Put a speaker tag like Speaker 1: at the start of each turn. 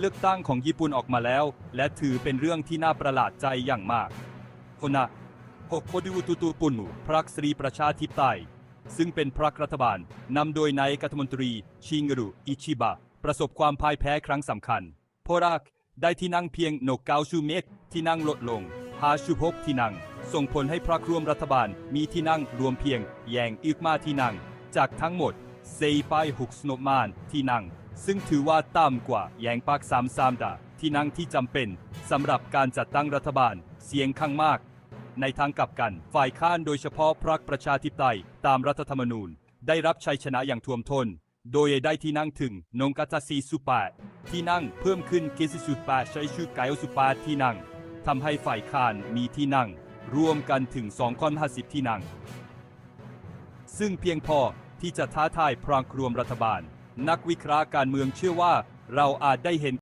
Speaker 1: เลือกตั้งของญี่ปุ่นออกมาแล้ว และถือเป็นเรื่องที่น่าประหลาดใจอย่างมากโคนะโฮโคดิวตุตุปุนุพรรคสรีประชาธิปไตย ซึ่งเป็นพรรครัฐบาลนำโดยนายกรัฐมนตรี ชิงรุอิชิบะ ประสบความพ่ายแพ้ครั้งสำคัญพรรคได้ที่นั่งเพียงโนกเกาชูเมตที่นั่งลดลงหาชูพกที่นั่ง ส่งผลให้พรรคร่วมรัฐบาลมีที่นั่งรวมเพียงแยงอีกมาที่นั่ง จากทั้งหมดเซไปหกสโนมานที่นั่ง ซึ่งถือว่าต่ำกว่าแยงปักสามสามดาที่นั่งที่จำเป็นสำหรับการจัดตั้งรัฐบาลเสียงข้างมาก ในทางกลับกันฝ่ายค้านโดยเฉพาะพรรคประชาธิปไตยตามรัฐธรรมนูญ ได้รับชัยชนะอย่างท่วมทน้นโดยได้ที่นั่งถึงนงกาตาซีสุปาที่นั่งเพิ่มขึ้นเกสิสุปาใช้ชื่อกายสุปาที่นั่งทำให้ฝ่ายค้านมีที่นั่ง รวมกันถึง2คน50 ที่นั่ง ซึ่งเพียงพอที่จะท้าทายพรางรวมรัฐบาล นักวิเคราะห์การเมืองเชื่อว่าเราอาจได้เห็น